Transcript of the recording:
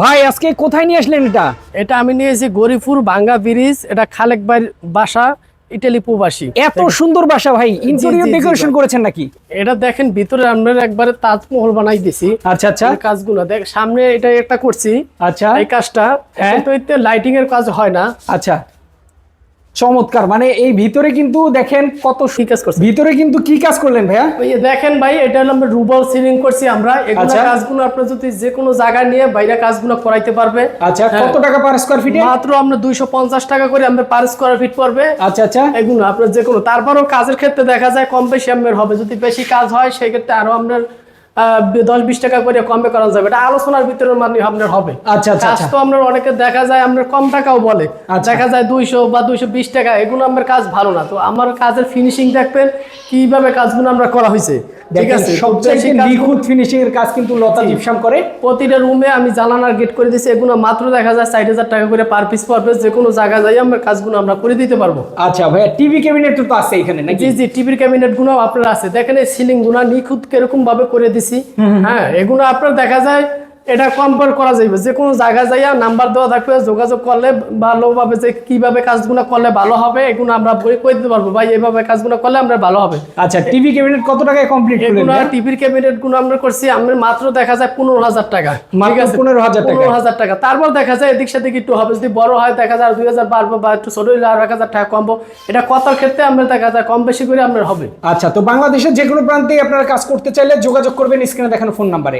ভাই আজকে কোথায় নিয়ে আসলেন এটা? এটা আমি নিয়েছি গরিপুর বাঙ্গা ব্রিজ এটা খালেক ভাইয়ের বাসা ইটালি প্রবাসী। এত সুন্দর বাসা ভাই ইন্টেরিয়র ডেকোরেশন করেছেন নাকি? এটা দেখেন ভিতরে আমরা একবারে তাজমহল বানাই দিছি। আচ্ছা আচ্ছা। কাজগুলো দেখ সামনে এটা একটা করছি। আচ্ছা। এই কাজটা হ্যাঁ। তো লাইটিং এর কাজ হয় না। আচ্ছা। চমৎকার। মানে এই ভিতরে কিন্তু দেখেন কত কি কাজ করছি ভিতরে কিন্তু কি কাজ করলেন ভাইয়া? দেখেন ভাই এটা হলো আমরা রুবল সিলিং করছি আমরা। এগুলো আচ্ছা। কাজগুলো আপনার যদি যে কোনো জায়গায় নিয়ে বাইরে কাজগুলো করাইতে পারবে। আচ্ছা হ্যাঁ। কত টাকা পার স্কোয়ার ফিটে মাত্র আমরা দুইশো পঞ্চাশ টাকা করে আমরা পার স্কোয়ার ফিট পড়বে। আচ্ছা আচ্ছা। এগুলো আপনার যে কোনো তারপরেও কাজের ক্ষেত্রে দেখা যায় কম বেশি আপনার হবে। যদি বেশি কাজ হয় সেক্ষেত্রে আরও আপনার আহ, দশ বিশ টাকা করে কমে করা যাবে। এটা আলোচনার ভিতরে মানে আপনার হবে। আচ্ছা আচ্ছা কাজ আচ্ছা। তো আপনার অনেকে দেখা যায় আপনার কম টাকাও বলে। আচ্ছা। দেখা যায় দুইশো বা দুইশো বিশ টাকা এগুলো আমার কাজ ভালো না। তো আমার কাজের ফিনিশিং দেখবেন কীভাবে কাজগুলো আমরা করা হয়েছে। ঠিক আছে? সবচেয়ে নিখুঁত ফিনিশিং এর কাজ কিন্তু লতা জিপসাম করে। প্রতিটা রুমে আমি জানালার গেট করে দিয়েছি এগুলো মাত্র দেখা যায় ষাট হাজার টাকা করে পার পিস পড়বে যে কোনো জায়গায় যাই আমরা কাজগুলো আমরা করে দিতে পারব। আচ্ছা ভাইয়া টিভি ক্যাবিনেট তো আছে এখানে জি জি টিভির ক্যাবিনেটগুলো আপনার আছে। দেখেন এই সিলিংগুলো নিখুঁত কীরকম ভাবে করে দিছি। হ্যাঁ এগুলো আপনার দেখা যায় এটা কম্পেয়ার করা যাবে যে কোনো জায়গায় যাইয়া নাম্বার দেওয়া থাকবে যোগাযোগ করলে ভালোভাবে যে কীভাবে কাজগুলো করলে ভালো হবে এগুলো আমরা বই করে দিতে পারব। ভাই এইভাবে কাজগুলো করলে আমরা ভালো হবে। আচ্ছা টিভি ক্যাবিনেট কত টাকায় কমপ্লিট এগুলো টিভির ক্যাবিনেটগুলো আমরা করছি আমরা মাত্র দেখা যায় পনেরো হাজার টাকা। মাত্র 15,000 টাকা। পনেরো হাজার টাকা। তারপর দেখা যায় এদিক সেদিক একটু হবে। যদি বড় হয় দেখা যায় দুই হাজার বাড়বো বা একটু ছোট হলে আর এক হাজার টাকা কমবো। এটা কথার ক্ষেত্রে আমরা দেখা যায় কম বেশি করে আপনার হবে। আচ্ছা তো বাংলাদেশের যে কোনো প্রান্তে আপনারা কাজ করতে চাইলে যোগাযোগ করবেন স্ক্রিনে দেখানো ফোন নাম্বারে